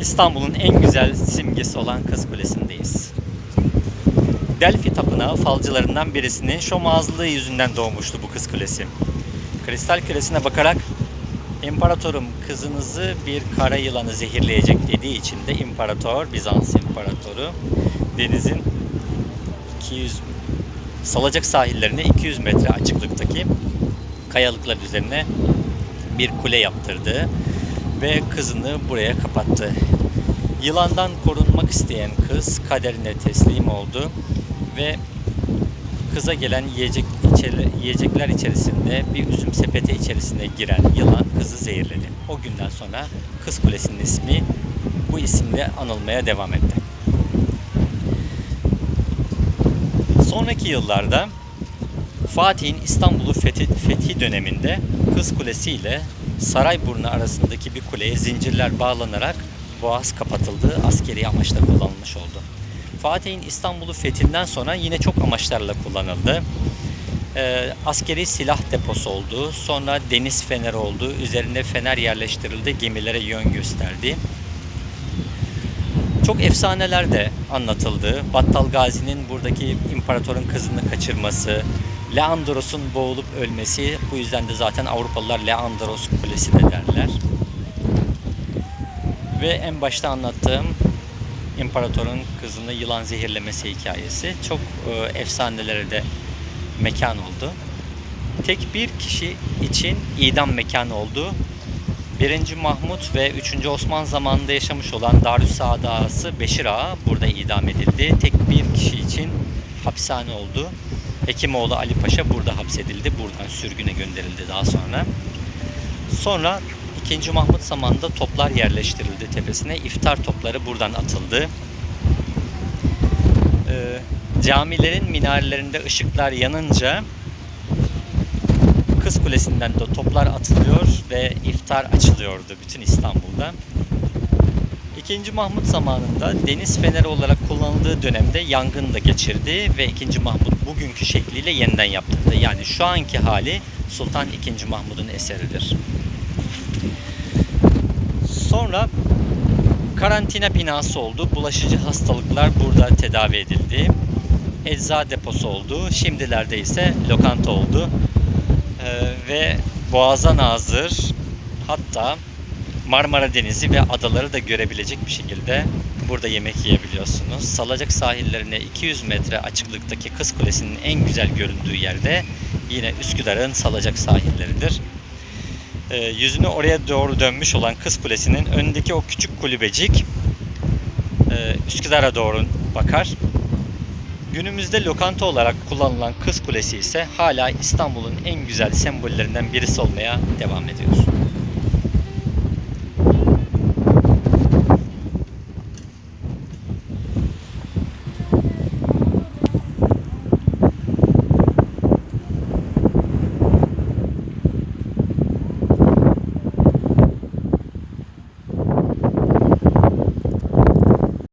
İstanbul'un en güzel simgesi olan Kız Kulesi'ndeyiz. Delphi Tapınağı falcılarından birisinin şomazlığı yüzünden doğmuştu bu Kız Kulesi. Kristal Kulesi'ne bakarak İmparatorum kızınızı bir kara yılanı zehirleyecek dediği için de imparator, Bizans imparatoru denizin 200 salacak sahillerine 200 metre açıklıktaki kayalıklar üzerine bir kule yaptırdı ve kızını buraya kapattı. Yılandan korunmak isteyen kız kaderine teslim oldu ve kıza gelen yiyecek içeri, yiyecekler içerisinde bir üzüm sepeti içerisine giren yılan kızı zehirledi. O günden sonra Kız Kulesi'nin ismi bu isimle anılmaya devam etti. Sonraki yıllarda Fatih'in İstanbul'u fethi, fethi döneminde Kız Kulesi ile Sarayburnu arasındaki bir kuleye zincirler bağlanarak boğaz kapatıldı, askeri amaçla kullanılmış oldu. Fatih'in İstanbul'u fethinden sonra yine çok amaçlarla kullanıldı. Ee, askeri silah deposu oldu, sonra deniz feneri oldu, üzerine fener yerleştirildi, gemilere yön gösterdi. Çok efsaneler de anlatıldı. Battal Gazi'nin buradaki imparatorun kızını kaçırması, Leandros'un boğulup ölmesi. Bu yüzden de zaten Avrupalılar Leandros Kulesi de derler. Ve en başta anlattığım imparatorun kızını yılan zehirlemesi hikayesi çok e, efsanelere de mekan oldu. Tek bir kişi için idam mekanı oldu. 1. Mahmut ve 3. Osman zamanında yaşamış olan Darüssaad ağası Beşir Ağa burada idam edildi. Tek bir kişi için hapishane oldu. Hekimoğlu Ali Paşa burada hapsedildi. Buradan sürgüne gönderildi daha sonra. Sonra 2. Mahmut zamanında toplar yerleştirildi tepesine. İftar topları buradan atıldı. Ee, camilerin minarelerinde ışıklar yanınca Kız Kulesi'nden de toplar atılıyor ve iftar açılıyordu bütün İstanbul'da. 2. Mahmut zamanında deniz feneri olarak kullanıldığı dönemde yangın da geçirdi ve 2. Mahmut bugünkü şekliyle yeniden yaptırdı. Yani şu anki hali Sultan II. Mahmud'un eseridir. Sonra karantina binası oldu. Bulaşıcı hastalıklar burada tedavi edildi. Ecza deposu oldu. Şimdilerde ise lokanta oldu. Ee, ve Boğaz'a nazır hatta Marmara Denizi ve adaları da görebilecek bir şekilde burada yemek yiyebiliyorsunuz. Salacak sahillerine 200 metre açıklıktaki Kız Kulesi'nin en güzel göründüğü yerde yine Üsküdar'ın Salacak sahilleridir. Ee, yüzünü oraya doğru dönmüş olan Kız Kulesi'nin önündeki o küçük kulübecik e, Üsküdar'a doğru bakar. Günümüzde lokanta olarak kullanılan Kız Kulesi ise hala İstanbul'un en güzel sembollerinden birisi olmaya devam ediyor.